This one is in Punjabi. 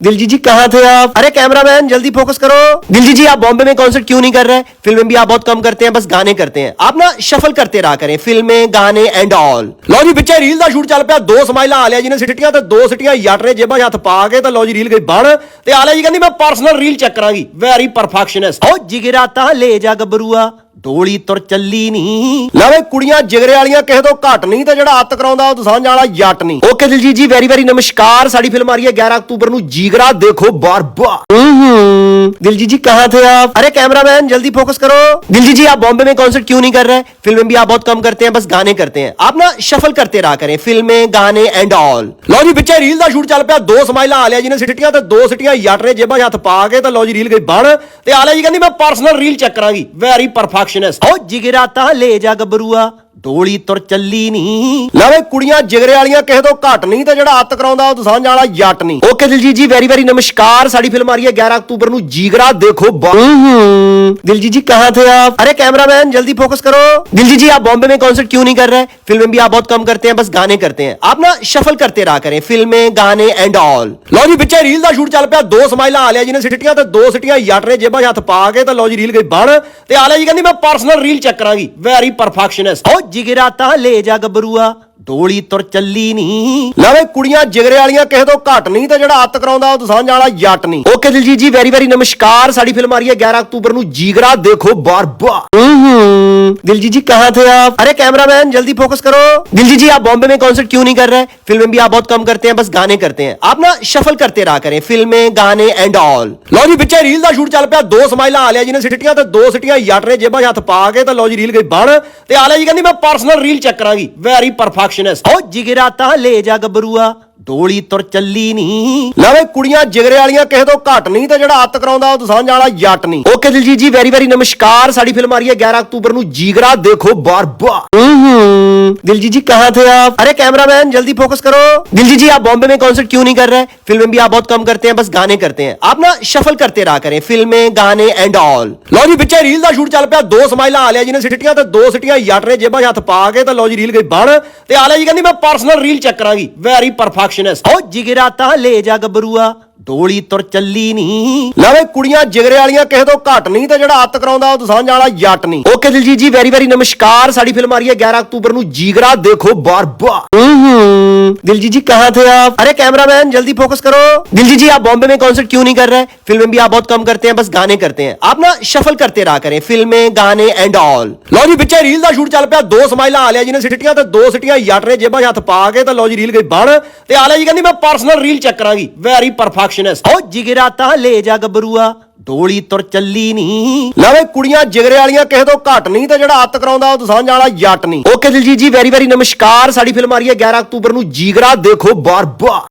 दिलजीत जी कहाँ थे आप अरे कैमरामैन जल्दी फोकस करो दिलजीत जी आप बॉम्बे में कॉन्सर्ट क्यों नहीं कर रहे फिल्में भी आप बहुत कम करते हैं बस गाने करते हैं आप ना शफल करते रहा करें फिल्में गाने एंड ऑल ਲਓ ਜੀ ਪਿੱਛੇ ਰੀਲ ਦਾ ਸ਼ੂਟ ਚੱਲ ਪਿਆ ਦੋ ਸਮਾਈਲਾਂ ਆ ਲਿਆ ਜਿਹਨੇ ਸਿੱਟੀਆਂ ਤੇ ਦੋ ਸਿੱਟੀਆਂ ਜੱਟ ਨੇ ਜੇਬਾਂ 'ਚ ਹੱਥ ਪਾ ਕੇ ਤਾਂ ਲਓ ਜੀ ਰੀਲ ਗਈ ਬਣ ਤੇ ਆਲਿਆ ਜੀ ਕਹਿੰਦੀ ਮੈਂ ਪਰਸਨਲ ਰੀਲ ਚੈੱਕ ਕਰਾਂਗੀ ਵੈਰੀ ਪਰਫੈਕਸ਼ਨਿਸਟ ਓ ਜਿਗਰਾ ਤਾਂ ਲੈ ਜਾ ਗੱਭਰੂਆ ਡੋਲੀ ਤੁਰ ਚੱਲੀ ਨਹੀਂ ਲਵੇ ਕੁੜੀਆਂ ਜਿਗਰੇ ਵਾਲੀਆਂ ਕਿਸੇ ਤੋਂ ਘੱਟ ਨਹੀਂ ਤੇ ਜਿਹੜਾ ਅੱਤ ਕਰਾਉਂਦਾ ਉਹ ਦਸਾਂਝ ਵਾਲਾ ਜੱਟ ਨਹੀਂ ਓਕੇ ਦਿਲਜੀਤ ਜੀ ਵੈਰੀ ਵੈਰੀ ਨਮਸਕਾਰ ਸਾਡੀ ਫਿਲਮ ਆ ਰਹੀ ਹੈ 11 ਅਕਤੂਬਰ ਨੂੰ ਜਿਗਰਾ ਦੇਖੋ ਬਾਰ ਬਾਰ हम्म, दिलजीत जी कहाँ थे आप अरे कैमरामैन जल्दी फोकस करो दिलजीत जी आप बॉम्बे में कॉन्सर्ट क्यों नहीं कर रहे फिल्में भी आप बहुत कम करते हैं बस गाने करते हैं आप ना शफल करते रहा करें फिल्में गाने एंड ऑल ਲਓ ਜੀ ਪਿੱਛੇ ਰੀਲ ਦਾ ਸ਼ੂਟ ਚੱਲ ਪਿਆ ਦੋ ਸਮਾਈਲਾਂ ਆ ਲਿਆ ਜਿਹਨੇ ਸਿੱਟੀਆਂ ਤੇ ਦੋ ਸਿੱਟੀਆਂ ਜੱਟ ਨੇ ਜੇਬਾਂ 'ਚ ਹੱਥ ਪਾ ਕੇ ਤਾਂ ਲਓ ਜੀ ਰੀਲ ਗਈ ਬਣ ਤੇ ਆਲਿਆ ਜੀ ਕਹਿੰਦੀ ਮੈਂ ਪਰਸਨਲ ਰੀਲ ਚੈੱਕ ਕਰਾਂਗੀ ਵੈਰੀ ਪਰਫੈਕਸ਼ਨਿਸਟ ਓ ਜਿਗਰਾ ਤਾਂ ਲੈ ਜਾ ਗੱਭਰੂਆ ਡੋਲੀ ਤੁਰ ਚੱਲੀ ਨਹੀਂ ਲਵੇ ਕੁੜੀਆਂ ਜਿਗਰੇ ਵਾਲੀਆਂ ਕਿਸੇ ਤੋਂ ਘੱਟ ਨਹੀਂ ਤੇ ਜਿਹੜਾ ਅੱਤ ਕਰਾਉਂਦਾ ਉਹ ਦਸਾਂਝ ਵਾਲਾ ਜੱਟ ਨਹੀਂ ਓਕੇ ਦਿਲਜੀਤ ਜੀ ਵੈਰੀ ਵੈਰੀ ਨਮਸਕਾਰ ਸਾਡੀ ਫਿਲਮ ਆ ਰਹੀ ਹੈ 11 ਅਕਤੂਬਰ ਨੂੰ ਜਿਗਰਾ ਦੇਖੋ ਬਾ- हम्म, दिलजीत जी कहाँ थे आप अरे कैमरामैन जल्दी फोकस करो दिलजीत जी आप बॉम्बे में कॉन्सर्ट क्यों नहीं कर रहे फिल्में भी आप बहुत कम करते हैं बस गाने करते हैं आप ना शफल करते रहा करें फिल्में गाने एंड ऑल ਲਓ ਜੀ ਪਿੱਛੇ ਰੀਲ ਦਾ ਸ਼ੂਟ ਚੱਲ ਪਿਆ ਦੋ ਸਮਾਈਲਾਂ ਆ ਲਿਆ ਜਿਹਨੇ ਸਿੱਟੀਆਂ ਤੇ ਦੋ ਸਿੱਟੀਆਂ ਜੱਟ ਨੇ ਜੇਬਾਂ 'ਚ ਹੱਥ ਪਾ ਕੇ ਤਾਂ ਲਓ ਜੀ ਰੀਲ ਗਈ ਬਣ ਤੇ ਆਲਿਆ ਜੀ ਕਹਿੰਦੀ ਮੈਂ ਪਰਸਨਲ ਰੀਲ ਚੈੱਕ ਕਰਾਂਗੀ ਵੈਰੀ ਪਰਫੈਕਸ਼ਨਿਸਟ ਓ ਜਿਗਰਾ ਤਾਂ ਲੈ ਜਾ ਗੱਭਰੂਆ ਡੋਲੀ ਤੁਰ ਚੱਲੀ ਨਹੀਂ ਲਵੇ ਕੁੜੀਆਂ ਜਿਗਰੇ ਵਾਲੀਆਂ ਕਿਸੇ ਤੋਂ ਘੱਟ ਨਹੀਂ ਤਾਂ ਜਿਹੜਾ ਅੱਤ ਕਰਾਉਂਦਾ ਉਹ ਤੁਸਾਂ ਵਾਲਾ ਜੱਟ ਨਹੀਂ। ਓਕੇ ਦਿਲਜੀਤ ਜੀ ਵੈਰੀ ਵੈਰੀ ਨਮਸਕਾਰ। ਸਾਡੀ ਫਿਲਮ ਆ ਰਹੀ ਹੈ 11 ਅਕਤੂਬਰ ਨੂੰ ਜਿਗਰਾ ਦੇਖੋ ਬਾਰ-ਬਾਰ। ਹੂੰ ਹੂੰ। दिलजीत जी कहाँ थे आप अरे कैमरामैन जल्दी फोकस करो दिलजीत जी आप बॉम्बे में कॉन्सर्ट क्यों नहीं कर रहे फिल्में भी आप बहुत कम करते हैं बस गाने करते हैं आप ना शफल करते रहा करें फिल्में गाने एंड ऑल ਲਓ ਜੀ ਪਿੱਛੇ ਰੀਲ ਦਾ ਸ਼ੂਟ ਚੱਲ ਪਿਆ ਦੋ ਸਮਾਈਲਾਂ ਆ ਲਿਆ ਜਿਹਨੇ ਸਿੱਟੀਆਂ ਤੇ ਦੋ ਸਿੱਟੀਆਂ ਜੱਟ ਨੇ ਜੇਬਾਂ 'ਚ ਹੱਥ ਪਾ ਕੇ ਤਾਂ ਲਓ ਜੀ ਰੀਲ ਗਈ ਬਣ ਤੇ ਆਲਿਆ ਜੀ ਕਹਿੰਦੀ ਮੈਂ ਪਰਸਨਲ ਰੀਲ ਚੈੱਕ ਕਰਾਂਗੀ ਵੈਰੀ ਪਰਫੈਕਸ਼ਨਿਸਟ ਓ ਜਿਗਰਾ ਤਾਂ ਲੈ ਜਾ ਗੱਭਰੂਆ ਦੋਲੀ ਤੁਰ ਚੱਲੀ ਨਹੀਂ ਲਵੇ ਕੁੜੀਆਂ ਜਿਗਰੇ ਵਾਲੀਆਂ ਕਿਸੇ ਤੋਂ ਘੱਟ ਨਹੀਂ ਤੇ ਜਿਹੜਾ ਅੱਤ ਕਰਾਉਂਦਾ ਉਹ ਤੁਸਾਂ ਵਾਲਾ ਜੱਟ ਨਹੀਂ ਓਕੇ ਦਿਲਜੀਤ ਜੀ ਵੈਰੀ ਵੈਰੀ ਨਮਸਕਾਰ। ਸਾਡੀ ਫਿਲਮ ਆ ਰਹੀ ਹੈ 11 ਅਕਤੂਬਰ ਨੂੰ। ਜੀਗਰਾ ਦੇਖੋ ਬਾਰ-ਬਾਰ। दिलजीत जी कहाँ थे आप अरे कैमरामैन जल्दी फोकस करो दिलजीत जी आप बॉम्बे में कॉन्सर्ट क्यों नहीं कर रहे फिल्में भी आप बहुत कम करते हैं बस गाने करते हैं आप ना शफल करते रहा करें फिल्में गाने एंड ऑल ਲਓ ਜੀ ਪਿੱਛੇ ਰੀਲ ਦਾ ਸ਼ੂਟ ਚੱਲ ਪਿਆ ਦੋ ਸਮਾਈਲਾਂ ਆ ਲਿਆ ਜਿਹਨੇ ਸਿੱਟੀਆਂ ਤੇ ਦੋ ਸਿੱਟੀਆਂ ਜੱਟ ਨੇ ਜੇਬਾਂ 'ਚ ਹੱਥ ਪਾ ਕੇ ਤਾਂ ਲਓ ਜੀ ਰੀਲ ਗਈ ਬਣ ਤੇ ਆਲਿਆ ਜੀ ਕਹਿੰਦੀ ਮੈਂ ਪਰਸਨਲ ਰੀਲ ਚੈੱਕ ਕਰਾਂਗੀ ਵੈਰੀ ਪਰਫੈਕਸ਼ਨਿਸਟ ਓ ਜਿਗਰਾ ਤਾਂ ਲੈ ਜਾ ਗੱਭਰੂਆ ਡੋਲੀ ਤੁਰ ਚੱਲੀ ਨਹੀਂ ਲਵੇ ਕੁੜੀਆਂ ਜਿਗਰੇ ਵਾਲੀਆਂ ਕਿਸੇ ਤੋਂ ਘੱਟ ਨਹੀਂ ਤੇ ਜਿਹੜਾ ਅੱਤ ਕਰਾਉਂਦਾ ਉਹ ਦਸਾਂਝ ਵਾਲਾ ਜੱਟ ਨਹੀਂ ਓਕੇ ਦਿਲਜੀਤ ਜੀ ਵੈਰੀ ਵੈਰੀ ਨਮਸਕਾਰ ਸਾਡੀ ਫਿਲਮ ਆ ਰਹੀ ਹੈ 11 ਅਕਤੂਬਰ ਨੂੰ ਜਿਗਰਾ ਦੇਖੋ ਬਾਰ ਬਾਰ हम्म, दिलजीत जी कहाँ थे आप अरे कैमरामैन जल्दी फोकस करो दिलजीत जी आप बॉम्बे में कॉन्सर्ट क्यों नहीं कर रहे फिल्में भी आप बहुत कम करते हैं बस गाने करते हैं आप ना शफल करते रहा करें फिल्में गाने एंड ऑल ਲਓ ਜੀ ਪਿੱਛੇ ਰੀਲ ਦਾ ਸ਼ੂਟ ਚੱਲ ਪਿਆ ਦੋ ਸਮਾਈਲਾਂ ਆ ਲਿਆ ਜਿਹਨੇ ਸਿੱਟੀਆਂ ਤੇ ਦੋ ਸਿੱਟੀਆਂ ਜੱਟ ਨੇ ਜੇਬਾਂ 'ਚ ਹੱਥ ਪਾ ਕੇ ਤਾਂ ਲਓ ਜੀ ਰੀਲ ਗਈ ਬਣ ਤੇ ਆਲਿਆ ਜੀ ਕਹਿੰਦੀ ਮੈਂ ਪਰਸਨਲ ਰੀਲ ਚੈੱਕ ਕਰਾਂਗੀ ਵੈਰੀ ਪਰਫੈਕਸ਼ਨਿਸਟ ਓ ਜਿਗਰਾ ਤਾਂ ਲੈ ਜਾ ਗੱਭਰੂਆ, ਡੋਲੀ ਤੁਰ ਚੱਲੀ ਨਹੀਂ ਲਵੇ ਕੁੜੀਆਂ ਜਿਗਰੇ ਵਾਲੀਆਂ ਕਿਸੇ ਤੋਂ ਘੱਟ ਨਹੀਂ, ਤੇ ਜਿਹੜਾ ਅੱਤ ਕਰਾਉਂਦਾ ਉਹ ਦਸਾਂਝ ਵਾਲਾ ਜੱਟ ਨਹੀਂ। ਓਕੇ ਦਿਲਜੀਤ ਜੀ ਵੈਰੀ ਵੈਰੀ ਨਮਸਕਾਰ। ਸਾਡੀ ਫਿਲਮ ਆ ਰਹੀ ਹੈ 11 ਅਕਤੂਬਰ ਨੂੰ, ਜਿਗਰਾ ਦੇਖੋ ਬਾਰ ਬਾਰ